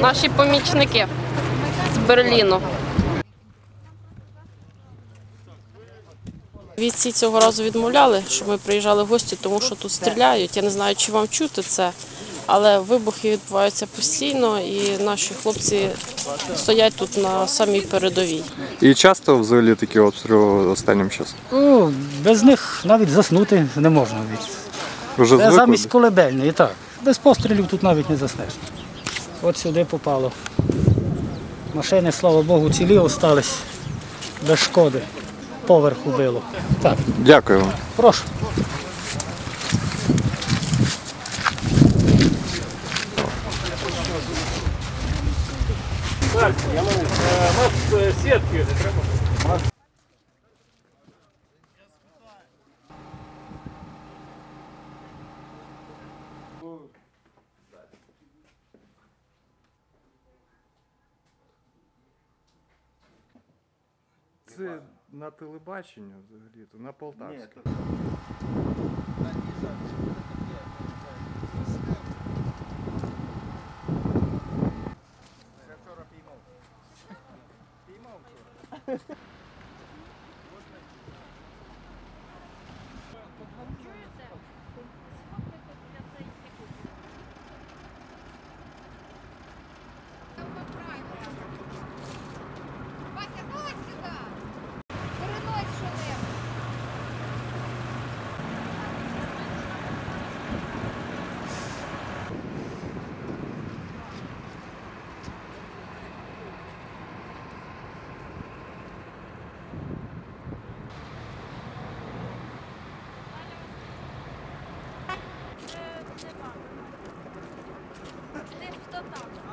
Наші помічники з Берліну. Війці цього разу відмовляли, що ми приїжджали в гості, тому що тут стріляють. Я не знаю, чи вам чути це, але вибухи відбуваються постійно, і наші хлопці стоять тут на самій передовій. І часто взагалі такі обстріли останнім часом? Ну, без них навіть заснути не можна. Вже звикли? замість колебельної, так. Без пострілів тут навіть не заснеш. От сюди попало. Машини, слава Богу, цілі остались без шкоди. Поверху било. Так, Дякую вам. прошу. Це на телебаченні взагалі, то на Полтавську. Вася, Хто там?